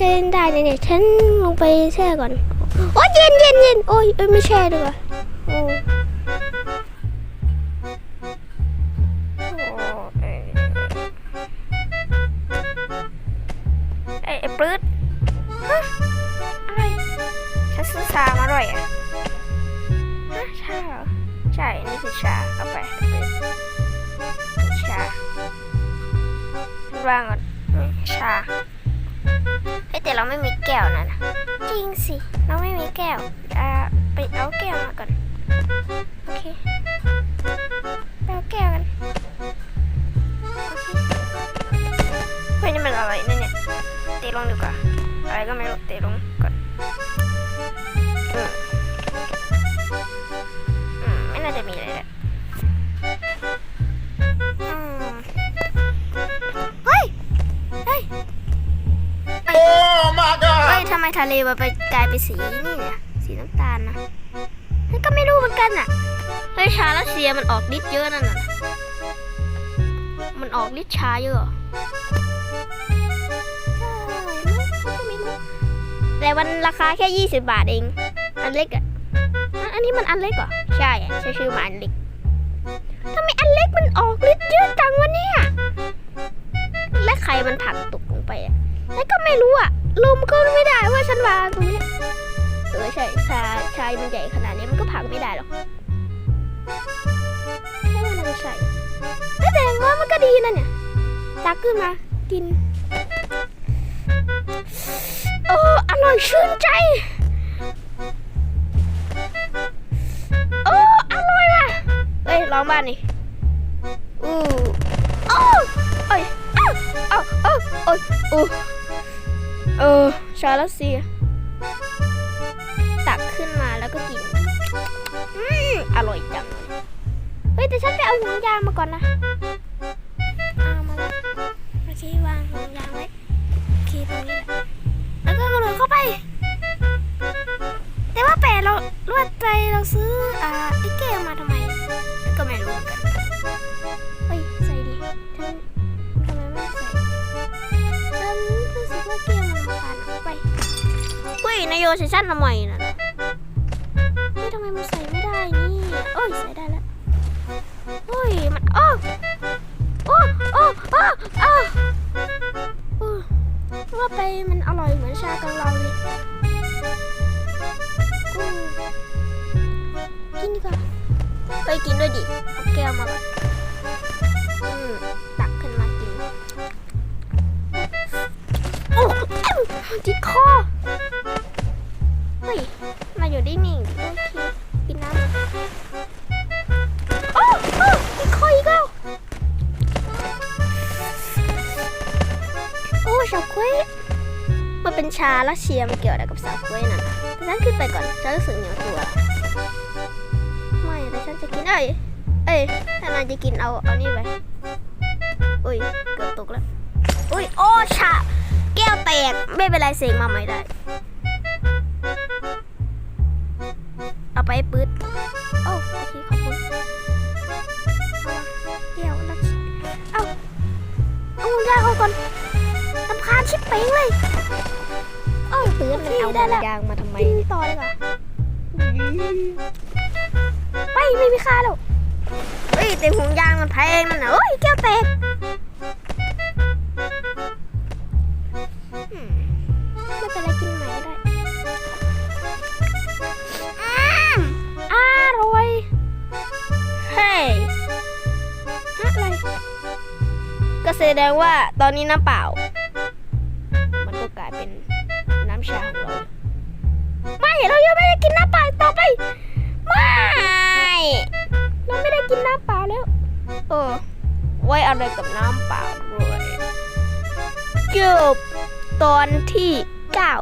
จะเล่นได้เนี่ยฉันลงไปแช่ก่อน โอ้ยเย็นเย็นเย็นโอ้ยเอ้ยไม่แช่ดีกว่าโอ้เอ้ยเอ้ไอ้ปื๊ดฮะอะไรฉันซื้อชามาอร่อยอะฮะชาเหรอใช่นี่คือชาเอาไปปื๊ดชาวางก่อนชา เฮ้ยแต่เราไม่มีแก้วนะนะจริงสิเราไม่มีแก้วอ่าไปเอาแก้วมาก่อนโอเคเอาแก้วกันเฮ้ยนี่มันอะไรเนี่ยเนี่ยเตะลงดีกว่าอะไรก็ไม่รู้เตะลง ทะเลมันไปกลายเป็นสีนี่เนี่ยสีน้ำตาลนะฉันก็ไม่รู้เหมือนกันอะเฮ้ยชาลัสเซียมันออกฤทธิ์เยอะนั่นน่ะ มันออกฤทธิ์ชาเยอะใช่มั้ยฉันก็ไม่รู้แต่มันราคาแค่ 20 บาทเอง อันเล็กอะ อันนี้มันอันเล็กเหรอ ใช่ใช้ชื่อมาอันเล็กทำไมอันเล็กมันออกฤทธิ์เยอะจังวะเนี่ย และใครมันผลักตกลงไปอะ แล้วก็ไม่รู้อะ ลมก็ไม่ได้ว่าฉันวางตรงนี้เออใช่ชาชายมันใหญ่ขนาดนี้มันก็ผักไม่ได้หรอกไม่ว่ามันใช่แต่แต่างน้อยมันก็ดีนะเนี่ยตักขึ้นมากินโอ้อร่อยชื่นใจโอ้อร่อยว่ะเอ้ยลองบ้านนี่อู้โอ้อ้ยอ้าเอ้าเอ้าเอ้ยอู้ ออชาลัสเซีย ตักขึ้นมาแล้วก็กิน อืมอร่อยจังเลยเฮ้ย แต่ฉันไปเอาห่วงยางมาก่อนนะ เอามาแล้วโอเควางห่วงยางไว้โอเคตรงนี้แหละแล้วก็กระโดดเข้าไป แต่ว่าแปะเราลวดใจเราซื้อ นายโยใส่สั้นทำไมนะเฮ้ยทำไมมันใส่ไม่ได้นี่โอ้ยใส่ได้แล้วเฮ้ยมันอ้อโอ้โอ้โอ้โอ้โอ้ว่าไปมันอร่อยเหมือนชากังเราเลยกินดีกว่าไปกินด้วยดิเอาแก้วมาก่อน โอ้ชาเควมันเป็นชาและเชียร์มันเกี่ยวอะไรกับชาเควน่ะนะแต่ฉันขึ้นไปก่อนฉันรู้สึกเหนียวตัว ไม่แต่ฉันจะกินเอ้ยเอ้ยถ้านายจะกินเอาเอานี่ไปอุ้ยเกือบตกแล้วอุ้ยโอ้ชาแก้วแตกไม่เป็นไรเสกมาใหม่ได้ เอาไปปื๊ดโอ้โอเคขอบคุณเดี๋ยวนะเอาเอายางเอาก่อน ลำคาญชิบเป้งเลยโอ้ปืดมันเอาได้แล้วยางมาทำไมกินต่อเลยก่ะไปไม่มีค่าแล้วเฮ้ยแต่ห่วงยางมันแพงนั่นน่ะโอ้ยแก้วแตกอืมไม่เป็นไรกินใหม่ก็ได้อืมอร่อย เฮ้ยฮะอะไร ก็แสดงว่าตอนนี้น้ำเปล่า เรายังไม่ได้กินน้ำปล่าต่อไป ไม่เราไม่ได้กินน้ำเปล่าแล้วเออไว้อะไรกับน้ำเปล่าด้วยจบตอนที่เก้า